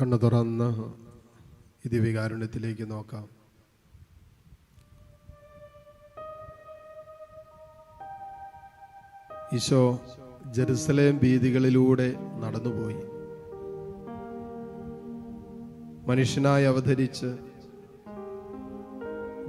കണ്ണു തുറന്ന് ഈ ദിവ്യകാരുണ്യത്തിലേക്ക് നോക്കാം. ഈശോ ജെറുസലേം വീതികളിലൂടെ നടന്നുപോയി. മനുഷ്യനായി അവതരിച്ച്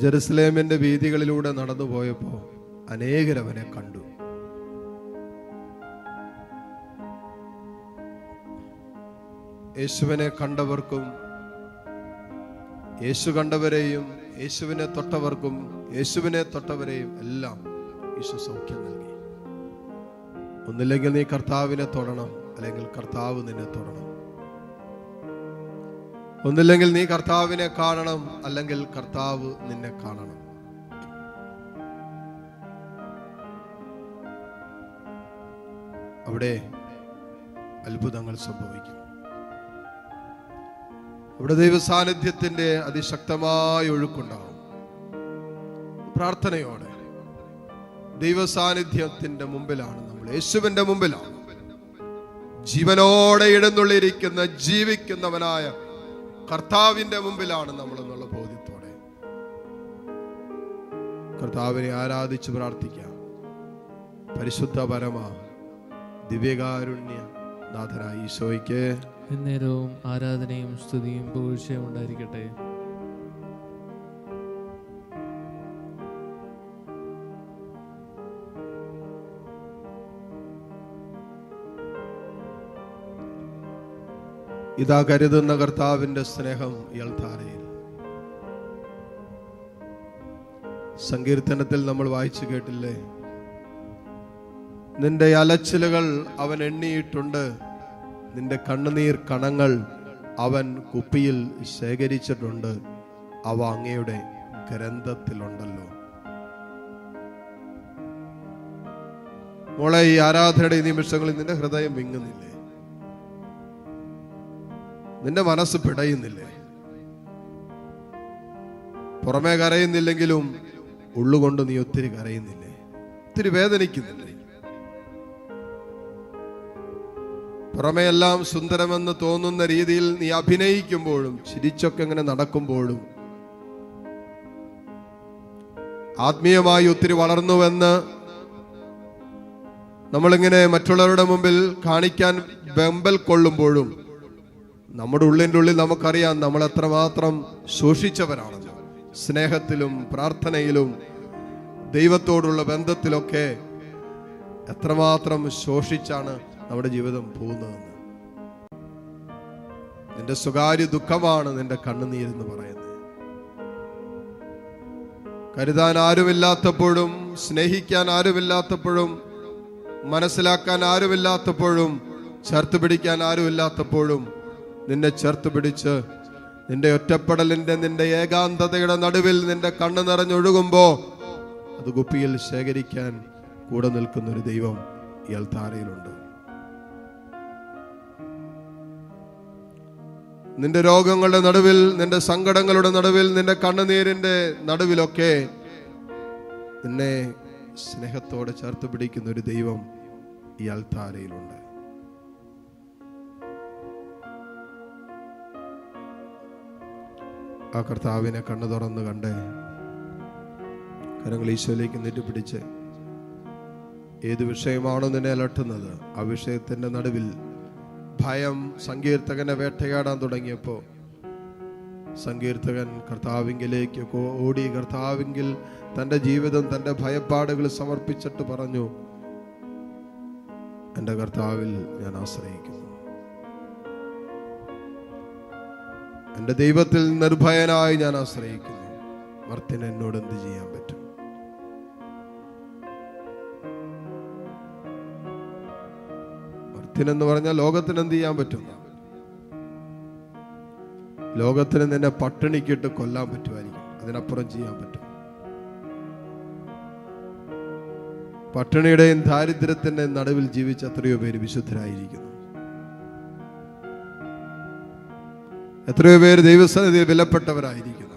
ജെറുസലേമിന്റെ വീതികളിലൂടെ നടന്നുപോയപ്പോൾ അനേകരവനെ കണ്ടു. യേശുവിനെ കണ്ടവർക്കും യേശു കണ്ടവരെയും യേശുവിനെ തൊട്ടവർക്കും യേശുവിനെ തൊട്ടവരെയും എല്ലാം യേശു സൗഖ്യം നൽകി. ഒന്നില്ലെങ്കിൽ നീ കർത്താവിനെ തൊടണം അല്ലെങ്കിൽ കർത്താവ് നിന്നെ തൊടണം. ഒന്നില്ലെങ്കിൽ നീ കർത്താവിനെ കാണണം അല്ലെങ്കിൽ കർത്താവ് നിന്നെ കാണണം. അവിടെ അത്ഭുതങ്ങൾ സംഭവിക്കും അവിടെ ദൈവ സാന്നിധ്യത്തിന്റെ അതിശക്തമായ ഒഴുക്കുണ്ടാവും. പ്രാർത്ഥനയോടെ. ദൈവ സാന്നിധ്യത്തിന്റെ മുമ്പിലാണ് നമ്മൾ. യേശുവിന്റെ മുമ്പിലാണ്. ജീവനോടെ ഇടന്നുള്ളിരിക്കുന്ന ജീവിക്കുന്നവനായ കർത്താവിന്റെ മുമ്പിലാണ് നമ്മൾ എന്നുള്ള ബോധ്യത്തോടെ. കർത്താവിനെ ആരാധിച്ച് പ്രാർത്ഥിക്കാം. പരിശുദ്ധ പരമ ദിവ്യകാരുണ്യ നാഥനായ ഈശോയ്ക്ക്. എന്നേരവും ആരാധനയും സ്തുതിയും പൂഴ്ചയും ഉണ്ടായിരിക്കട്ടെ. ഇതാ കരുതുന്ന കർത്താവിന്റെ സ്നേഹം ഇയാൾ താരയിൽ സങ്കീർത്തനത്തിൽ നമ്മൾ വായിച്ചു കേട്ടില്ലേ? നിന്റെ അലച്ചിലുകൾ അവൻ എണ്ണിയിട്ടുണ്ട്. നിന്റെ കണ്ണുനീർ കണങ്ങൾ അവൻ കുപ്പിയിൽ ശേഖരിച്ചിട്ടുണ്ട്. അവ അങ്ങയുടെ ഗ്രന്ഥത്തിലുണ്ടല്ലോ. മോളെ ഈ ആരാധനയുടെ നിമിഷങ്ങളിൽ നിന്റെ ഹൃദയം വിങ്ങുന്നില്ലേ? നിന്റെ മനസ്സ് പിടയുന്നില്ലേ? പുറമേ കരയുന്നില്ലെങ്കിലും ഉള്ളുകൊണ്ട് നീ ഒത്തിരി കരയുന്നില്ലേ? ഒത്തിരി വേദനിക്കുന്നില്ലേ? പുറമേ എല്ലാം സുന്ദരമെന്ന് തോന്നുന്ന രീതിയിൽ നീ അഭിനയിക്കുമ്പോഴും ചിരിച്ചൊക്കെ ഇങ്ങനെ നടക്കുമ്പോഴും ആത്മീയമായി ഒത്തിരി വളർന്നുവെന്ന് നമ്മളിങ്ങനെ മറ്റുള്ളവരുടെ മുമ്പിൽ കാണിക്കാൻ വെമ്പൽ കൊള്ളുമ്പോഴും നമ്മുടെ ഉള്ളിന്റെ ഉള്ളിൽ നമുക്കറിയാം നമ്മൾ എത്രമാത്രം ശോഷിച്ചവരാണെന്ന്. സ്നേഹത്തിലും പ്രാർത്ഥനയിലും ദൈവത്തോടുള്ള ബന്ധത്തിലൊക്കെ എത്രമാത്രം ശോഷിച്ചാണ് നമ്മുടെ ജീവിതം പോകുന്നതെന്ന്. നിന്റെ സ്വകാര്യ ദുഃഖമാണ് നിന്റെ കണ്ണുനീരെന്ന് പറയുന്നത്. കരുതാൻ ആരുമില്ലാത്തപ്പോഴും സ്നേഹിക്കാൻ ആരുമില്ലാത്തപ്പോഴും മനസ്സിലാക്കാൻ ആരുമില്ലാത്തപ്പോഴും ചേർത്ത് പിടിക്കാൻ ആരുമില്ലാത്തപ്പോഴും നിന്നെ ചേർത്ത് പിടിച്ച് നിന്റെ ഒറ്റപ്പെടലിന്റെ നിന്റെ ഏകാന്തതയുടെ നടുവിൽ നിന്റെ കണ്ണ് നിറഞ്ഞൊഴുകുമ്പോ അത് കുപ്പിയിൽ ശേഖരിക്കാൻ കൂടെ നിൽക്കുന്നൊരു ദൈവം ഇയാൾ അൽത്താരയിലുണ്ട് നിന്റെ രോഗങ്ങളുടെ നടുവിൽ നിന്റെ സങ്കടങ്ങളുടെ നടുവിൽ നിന്റെ കണ്ണുനീരിന്റെ നടുവിലൊക്കെ നിന്നെ സ്നേഹത്തോടെ ചേർത്ത് പിടിക്കുന്ന ഒരു ദൈവം ഈ അൽത്താരയിലുണ്ട്. ആ കർത്താവിനെ കണ്ണു തുറന്ന് കണ്ടേ കരങ്ങൾ ഈശോയിലേക്ക് നെറ്റിപ്പിടിച്ച് ഏത് വിഷയമാണോ നിന്നെ അലട്ടുന്നത് ആ വിഷയത്തിന്റെ നടുവിൽ ഭയം സങ്കീർത്തകനെ വേട്ടയാടാൻ തുടങ്ങിയപ്പോൾ സങ്കീർത്തകൻ കർത്താവിങ്കിലേക്ക് ഓടി കർത്താവിങ്കിൽ തന്റെ ജീവിതം തന്റെ ഭയപ്പാടുകൾ സമർപ്പിച്ചിട്ട് പറഞ്ഞു എന്റെ കർത്താവിൽ ഞാൻ ആശ്രയിക്കുന്നു. എന്റെ ദൈവത്തിൽ നിർഭയനായി ഞാൻ ആശ്രയിക്കുന്നു. മർത്തിന് എന്നോട് എന്ത് ചെയ്യാൻ പറ്റും? മർത്തിനെന്ന് പറഞ്ഞാൽ ലോകത്തിന് എന്ത് ചെയ്യാൻ പറ്റും? ലോകത്തിന് നിന്നെ പട്ടിണിക്കിട്ട് കൊല്ലാൻ പറ്റുമായിരിക്കും. അതിനപ്പുറം ചെയ്യാൻ പറ്റും. പട്ടിണിയുടെയും ദാരിദ്ര്യത്തിന്റെ നടുവിൽ ജീവിച്ച എത്രയോ പേര് വിശുദ്ധരായിരിക്കുന്നു. എത്രയോ പേര് ദൈവസന്നിധിയിൽ വിലപ്പെട്ടവരായിരിക്കുന്നു.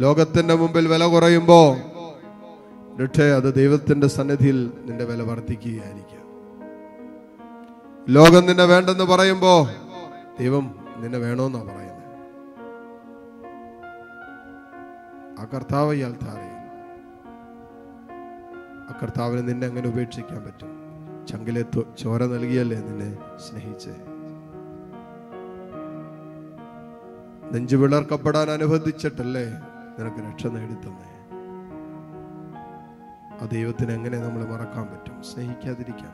ലോകത്തിന്റെ മുമ്പിൽ വില കുറയുമ്പോ രക്ഷേ അത് ദൈവത്തിന്റെ സന്നിധിയിൽ നിന്റെ വില വർദ്ധിക്കുകയായിരിക്കാം. ലോകം നിന്നെ വേണ്ടെന്ന് പറയുമ്പോ ദൈവം നിന്നെ വേണമെന്നാ പറയുന്നത് ആ കർത്താവ് ഇയാൾ താരയിൽ ആ കർത്താവിന് നിന്നെ അങ്ങനെ ഉപേക്ഷിക്കാൻ പറ്റും? ചങ്കിലെ ചോര നൽകിയല്ലേ നിന്നെ സ്നേഹിച്ച്? നെഞ്ചു വിളർക്കപ്പെടാൻ അനുബന്ധിച്ചിട്ടല്ലേ നിനക്ക് രക്ഷ നേടിത്തന്നേ ആ ദൈവത്തിന് എങ്ങനെ നമ്മൾ മറക്കാൻ പറ്റും? സ്നേഹിക്കാതിരിക്കാൻ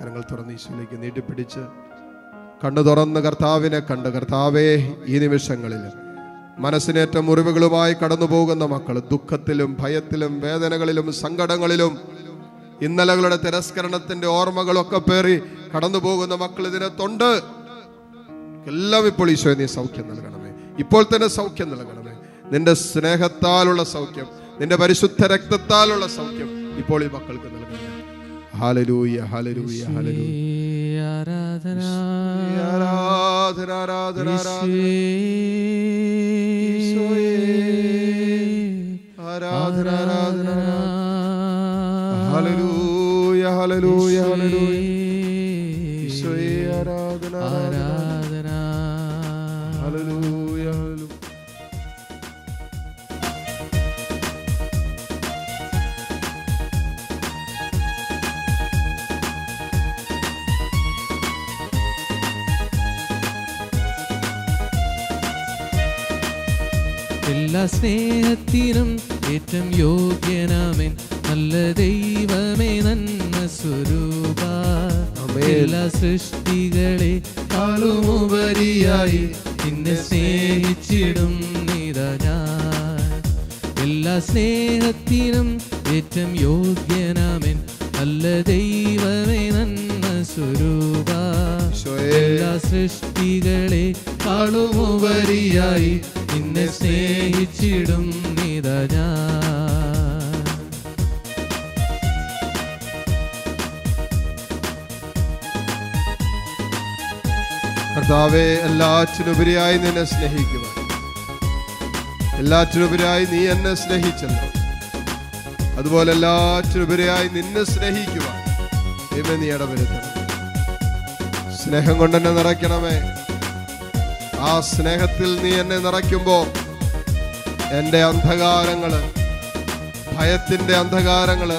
കരങ്ങൾ തുറന്ന് ഈശോയിലേക്ക് നീട്ടിപ്പിടിച്ച് കണ്ണു തുറന്ന് കർത്താവിനെ കണ്ട് കർത്താവേ ഈ നിമിഷങ്ങളിൽ മനസ്സിനേറ്റ മുറിവുകളുമായി കടന്നു പോകുന്ന മക്കൾ ദുഃഖത്തിലും ഭയത്തിലും വേദനകളിലും സങ്കടങ്ങളിലും ഇന്നലകളുടെ തിരസ്കരണത്തിന്റെ ഓർമ്മകളൊക്കെ പേറി കടന്നു പോകുന്ന മക്കൾ ഇതിനകത്തുണ്ട് എല്ലാം ഇപ്പോൾ ഈശോയെ നീ സൗഖ്യം നൽകണമേ. ഇപ്പോൾ തന്നെ സൗഖ്യം നൽകണമേ. നിന്റെ സ്നേഹത്താലുള്ള സൗഖ്യം നിന്റെ പരിശുദ്ധ രക്തത്താലുള്ള സൗഖ്യം ഇപ്പോൾ ഈ മക്കൾക്ക് നൽകണമേ. ഹാലലൂയ ഹാലലൂയ ഹാലലൂയ ആരാധന. ആരാധന ആരാധന ആരാധന. എല്ലാ സ്നേഹത്തിനും ഏറ്റവും യോഗ്യനാമൻ. നല്ല ദൈവമേ നന്ന സ്വരൂപ. എല്ലാ സൃഷ്ടികളെ കാളുമുപരിയായി നിന്നെ സ്നേഹിച്ചിടും നിരഞ്ഞാ എല്ലാ സ്നേഹത്തിനും ഏറ്റവും യോഗ്യനാമൻ. നല്ല ദൈവമേ നന്ന സ്വരൂപ. എല്ലാ സൃഷ്ടികളെ കാളുമുപരിയായി നിന്നെ സ്നേഹിച്ചിടും നീതാ കർത്താവേ എല്ലാറ്റിനുപരിയായി നിന്നെ സ്നേഹിക്കുക എല്ലാറ്റിനുപരിയായി നീ എന്നെ സ്നേഹിച്ചല്ലോ. അതുപോലെ എല്ലാറ്റിനുപരിയായി നിന്നെ സ്നേഹിക്കുക ദൈവം നീ ഇടവരുത്തണം. സ്നേഹം കൊണ്ട് എന്നെ നിറയ്ക്കണമേ. ആ സ്നേഹത്തിൽ നീ എന്നെ നിറയ്ക്കുമ്പോൾ എന്റെ അന്ധകാരങ്ങൾ ഭയത്തിന്റെ അന്ധകാരങ്ങൾ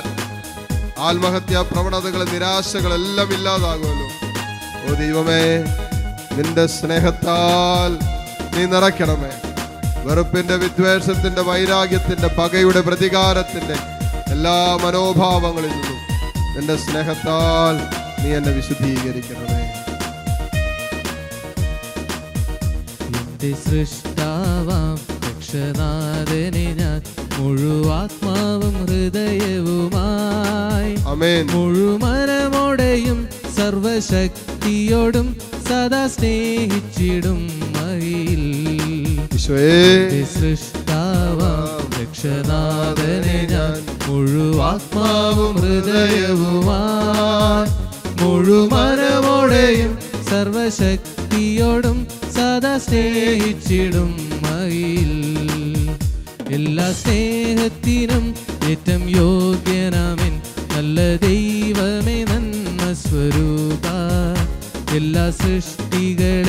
ആത്മഹത്യാ പ്രവണതകൾ നിരാശകളെല്ലാം ഇല്ലാതാകുമല്ലോ. ഓ ദൈവമേ നിന്റെ സ്നേഹത്താൽ നീ നിറയ്ക്കണമേ. വെറുപ്പിന്റെ വിദ്വേഷത്തിന്റെ വൈരാഗ്യത്തിന്റെ പകയുടെ പ്രതികാരത്തിന്റെ എല്ലാ മനോഭാവങ്ങളിൽ നിന്നും നിന്റെ സ്നേഹത്താൽ നീ എന്നെ വിശുദ്ധീകരിക്കണമേ. എന്റെ സൃഷ്ടാവാം. രക്ഷനാഥനെ ഞാൻ മുഴുവാത്മാവും ഹൃദയവുമായി. മുഴുമനമോടെയും സർവശക്തിയോടും സദാ സ്നേഹിച്ചിടും മയിൽ സൃഷ്ടാവാം. രക്ഷനാഥനെ ഞാൻ മുഴുവാത്മാവും ഹൃദയവുമായി. മുഴുമനമോടെയും സർവശക്തിയോടും സദാ സ്നേഹിച്ചിടും മയിൽ. എല്ലാ സ്നേഹത്തിനും ഏറ്റം യോഗ്യനാമൻ. നല്ല ദൈവമേ നന്മ സ്വരൂപ. എല്ലാ സൃഷ്ടികളെ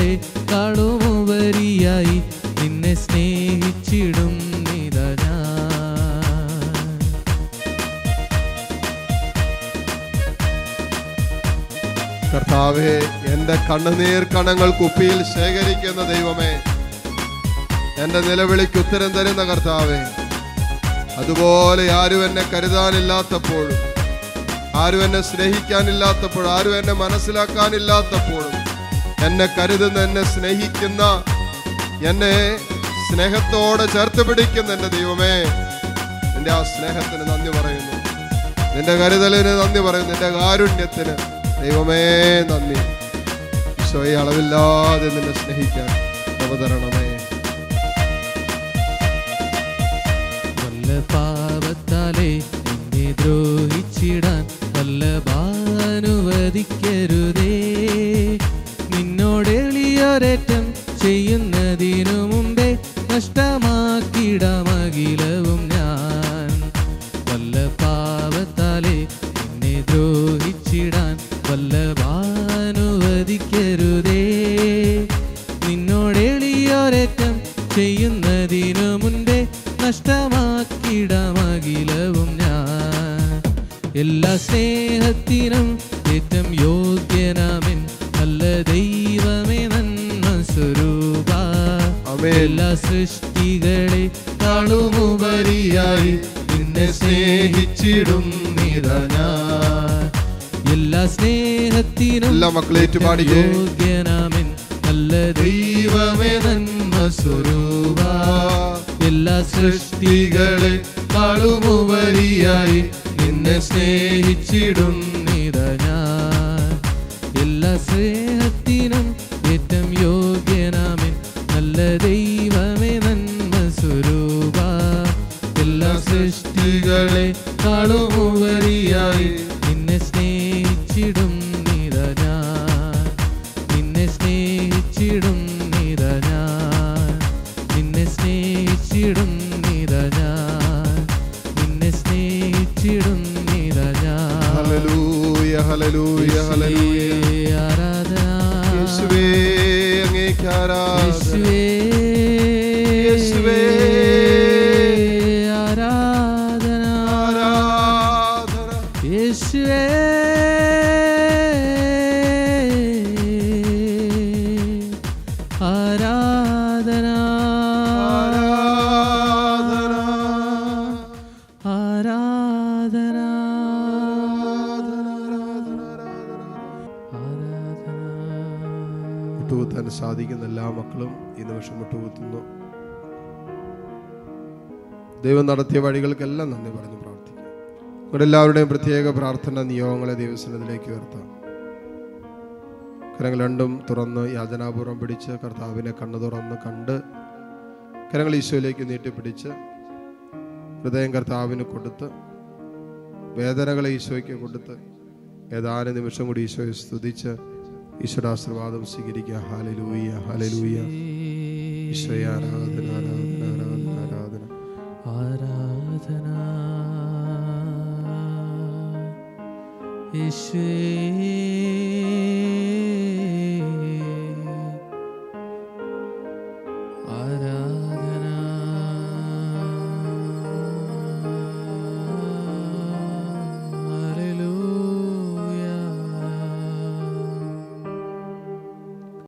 കണ്ണുനീർ കണങ്ങൾ കുപ്പിയിൽ ശേഖരിക്കുന്ന ദൈവമേ എന്റെ നിലവിളിക്ക് ഉത്തരം തരുന്ന കർത്താവേ അതുപോലെ ആരും എന്നെ കരുതാനില്ലാത്തപ്പോഴും ആരും എന്നെ സ്നേഹിക്കാനില്ലാത്തപ്പോഴും ആരും എന്നെ മനസ്സിലാക്കാനില്ലാത്തപ്പോഴും എന്നെ കരുതുന്ന എന്നെ സ്നേഹിക്കുന്ന എന്നെ സ്നേഹത്തോടെ ചേർത്ത് പിടിക്കുന്ന എന്റെ ദൈവമേ നിന്റെ ആ സ്നേഹത്തിന് നന്ദി പറയുന്നു. നിന്റെ കരുതലിന് നന്ദി പറയുന്നു. നിന്റെ കാരുണ്യത്തിന് ദൈവമേ നന്ദി. ഈശോയെ അളവില്ലാതെ നിന്നെ സ്നേഹിക്കാൻ അവതരണമേ. വല്ല പാവത്താലേ എന്നെ ദ്രോഹിച്ചിടാൻ വല്ല നിന്നോട് എളിയൊരേറ്റം ചെയ്യുന്നതിനു മുമ്പേ നഷ്ടമാക്കിടമകിലവും ഞാൻ. വല്ല പാവത്താലേ എന്നെ ദ്രോഹിച്ചിടാൻ വല്ല അനുവദിക്കരുതേ നിന്നോടെളിയോരറ്റം ചെയ്യുന്നതിനു മുൻപേ നഷ്ടമാക്കിടമകിലവും ഞാൻ. എല്ലാ സ്നേഹത്തിനും ഏറ്റം യോഗ്യനാമിൻ നല്ല ദൈവമേ നന്മ സ്വരൂപ എല്ലാ സൃഷ്ടികളെ താളുമുപരിയായി നിന്നെ സ്നേഹിച്ചിടും നിറഞ്ഞ എല്ലാ സ്നേഹത്തിനും എല്ലാ മക്കളെ ഏറ്റുപാടിക്കേ യോഗ്യനാമൻ. നല്ല ദൈവമേ നന്മ സ്വരൂപ. എല്ലാ സൃഷ്ടികളെ കാളുമുപരിയായി നിന്നെ സ്നേഹിച്ചിടും ഞാൻ ഹല്ലേലൂയ ഹല്ലേലൂയ ഹല്ലേലൂയ ആരാധന യേശുവേ അങ്ങേക്ക് ആരാധന യേശുവേ യേശുവേ സാധിക്കുന്ന എല്ലാ മക്കളും ഈ നിമിഷം മുട്ടുകുത്തുന്നു ദൈവം നടത്തിയ വഴികൾക്കെല്ലാം നന്ദി പറഞ്ഞു പ്രാർത്ഥിക്കാം ഇവിടെ പ്രത്യേക പ്രാർത്ഥന നിയോഗങ്ങളെ ദൈവസനത്തിലേക്ക് ഉയർത്താം. കരങ്ങൾ രണ്ടും തുറന്ന് യാചനാപൂർവം പിടിച്ച് കർത്താവിനെ കണ്ണു തുറന്ന് കണ്ട് കരങ്ങൾ ഈശോയിലേക്ക് നീട്ടിപ്പിടിച്ച് ഹൃദയം കർത്താവിന് കൊടുത്ത് വേദനകളെ ഈശോയ്ക്ക് കൊടുത്ത് ഏതാനും നിമിഷം കൂടി ഈശോയെ സ്തുതിച്ച് ഈശ്വരാശീർവാദം സ്വീകരിക്കുക. ഹാലലൂയ ഹാലലൂയ ഈശ്വര ആരാധന ആരാധന ആരാധന ആരാധന. ആരാധന. യേശുവേ